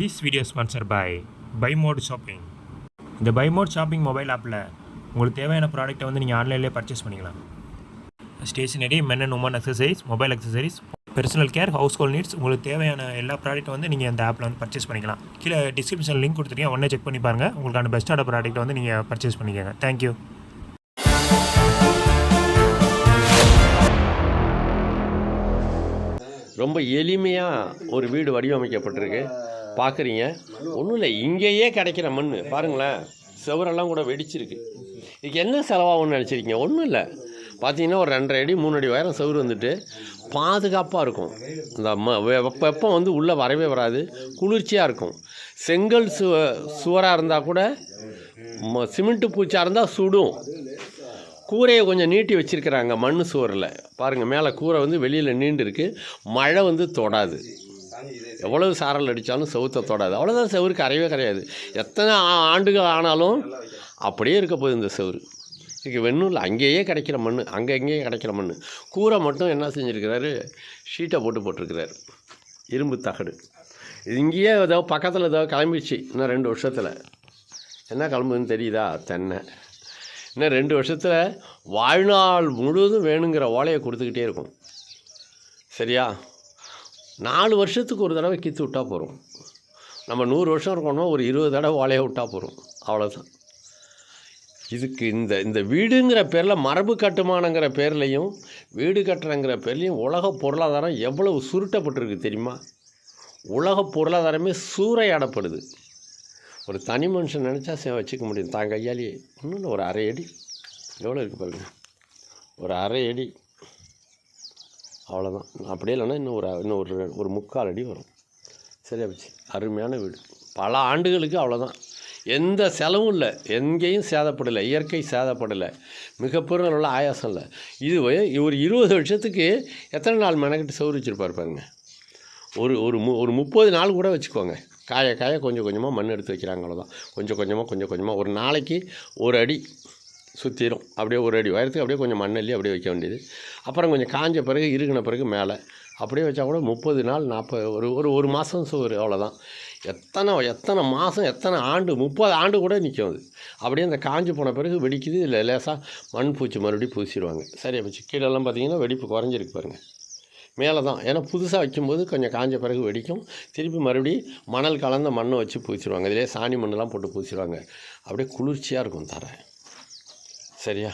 This video sponsor by by mod shopping இந்த by mode shopping mobile ஆப்பில் உங்களுக்கு தேவையான ப்ராடக்ட்டை வந்து நீங்கள் ஆன்லைன்லேயே பர்ச்சேஸ் பண்ணிக்கலாம். Stationery men and women accessories mobile accessories personal care household needs உங்களுக்கு தேவையான எல்லா ப்ராடக்ட்டும் வந்து நீங்கள் அந்த ஆப்பில் வந்து பர்ச்சேஸ் பண்ணிக்கலாம். கீழே டிஸ்கிரிப்ஷன் லிங்க் கொடுத்துருக்கேன். உடனே செக் பண்ணி பாருங்கள் உங்களுக்கான பெஸ்ட்டான ப்ராடக்ட்டை வந்து நீங்கள் பர்ச்சேஸ் பண்ணிக்கோங்க. தேங்க்யூ ரொம்ப எளிமையாக ஒரு வீடு வடிவமைக்கப்பட்டிருக்கு. பார்க்குறீங்க ஒன்றும் இல்லை இங்கேயே கிடைக்கிற மண் பாருங்களேன் செவரெல்லாம் கூட வெடிச்சிருக்கு. இதுக்கு என்ன செலவாகும்னு நினச்சிருக்கீங்க? ஒன்றும் இல்லை பார்த்தீங்கன்னா ஒரு ரெண்டரை அடி மூணு அடி உயரம் செவரு வந்துட்டு பாதுகாப்பாக இருக்கும். இந்த ம வெப்பம் வந்து உள்ளே வரவே வராது. குளிர்ச்சியாக இருக்கும். செங்கல் சு சுவராக இருந்தால் கூட ம- சிமெண்ட்டு பூச்சாக இருந்தால் சுடும். கூரையை கொஞ்சம் நீட்டி வச்சிருக்கிறாங்க மண் சுவரில். பாருங்கள் மேலே கூரை வந்து வெளியில் நீண்டு இருக்குது மழை வந்து தொடாது. எவ்வளவு சாரல் அடித்தாலும் செவுத்தை தொடாது. அவ்வளோதான் செவுருக்கு கரையவே கரையாது எத்தனை ஆண்டுகள் ஆனாலும் அப்படியே இருக்க போகுது இந்த செவுரு. இதுக்கு வெண்ணும் இல்லை அங்கேயே கிடைக்கிற மண் அங்கே எங்கேயே கிடைக்கிற மண் கூரை மட்டும் என்ன செஞ்சுருக்கிறாரு? ஷீட்டை போட்டு போட்டிருக்கிறாரு. இரும்பு தகடு. இங்கேயே ஏதோ பக்கத்தில் ஏதோ கிளம்பிடுச்சு இன்னும் ரெண்டு வருஷத்தில். என்ன கிளம்புதுன்னு தெரியுதா? தென்னை. இன்னும் ரெண்டு வருஷத்தில் வாழ்நாள் முழுவதும் வேணுங்கிற ஓலையை கொடுத்துக்கிட்டே இருக்கும். சரியா? நாலு வருஷத்துக்கு ஒரு தடவை கித்து விட்டால் போகிறோம் நம்ம நூறு வருஷம் இருக்கணும்னா ஒரு இருபது தடவை வாழையை விட்டா போகிறோம் அவ்வளோதான் இதுக்கு இந்த இந்த வீடுங்கிற பேரில் மரபு கட்டுமானங்கிற பேர்லையும் வீடு கட்டுறங்கிற பேர்லையும் உலக பொருளாதாரம் எவ்வளவு சுருட்டப்பட்டிருக்கு தெரியுமா? உலக பொருளாதாரமே சூறையாடப்படுது. ஒரு தனி மனுஷன் நினச்சா சே வச்சுக்க முடியும். தான் கையாலேயே. ஒன்றும் இல்லை ஒரு அரை அடி. எவ்வளோ இருக்குது பாருங்க. ஒரு அரை அடி. அவ்வளோதான் அப்படியே இல்லைன்னா இன்னும் ஒரு இன்னும் ஒரு ஒரு முக்கால் அடி வரும். சரியா போச்சு. அருமையான வீடு. பல ஆண்டுகளுக்கு அவ்வளோதான் எந்த செலவும் இல்லை. எங்கேயும் சேதப்படலை. இயற்கை சேதப்படலை. மிகப்பெரும் உள்ள ஆயாசம் இல்லை. இது ஒரு இருபது வருஷத்துக்கு எத்தனை நாள் மெனக்கிட்டு சௌரி வச்சுருப்பார் பாருங்க. ஒரு ஒரு மு ஒரு முப்பது நாள் கூட வச்சுக்கோங்க. காய காய கொஞ்சம் கொஞ்சமாக மண் எடுத்து வைக்கிறாங்க அவ்வளோதான் கொஞ்சம் கொஞ்சமாக கொஞ்சம் கொஞ்சமாக ஒரு நாளைக்கு ஒரு அடி சுற்றிடும். அப்படியே ஒரு அடி உயரத்துக்கு அப்படியே கொஞ்சம் மண்ணள்ளி அப்படியே வைக்க வேண்டியது. அப்புறம் கொஞ்சம் காஞ்ச பிறகு இறுகின பிறகு மேலே. அப்படியே வச்சா கூட முப்பது நாள் நாற்பது ஒரு ஒரு ஒரு மாதம் சோறு அவ்வளோதான் எத்தனை எத்தனை மாதம் எத்தனை ஆண்டு முப்பது ஆண்டு கூட நிற்கும் அது. அப்படியே அந்த காஞ்சி போன பிறகு வெடிக்குது இல்லை லேசாக மண் பூச்சி மறுபடியும் பூசிடுவாங்க. சரி போச்சு கீழெல்லாம் பார்த்தீங்கன்னா வெடிப்பு குறைஞ்சிருக்கு பாருங்கள் மேலே தான் ஏன்னா புதுசாக வைக்கும்போது கொஞ்சம் காஞ்ச பிறகு வெடிக்கும். திருப்பி மறுபடியும் மணல் கலந்த மண்ணை வச்சு பூசிடுவாங்க. இதிலே சாணி மண்ணெலாம் போட்டு பூசிடுவாங்க. அப்படியே குளிர்ச்சியாக இருக்கும் தர. சரியா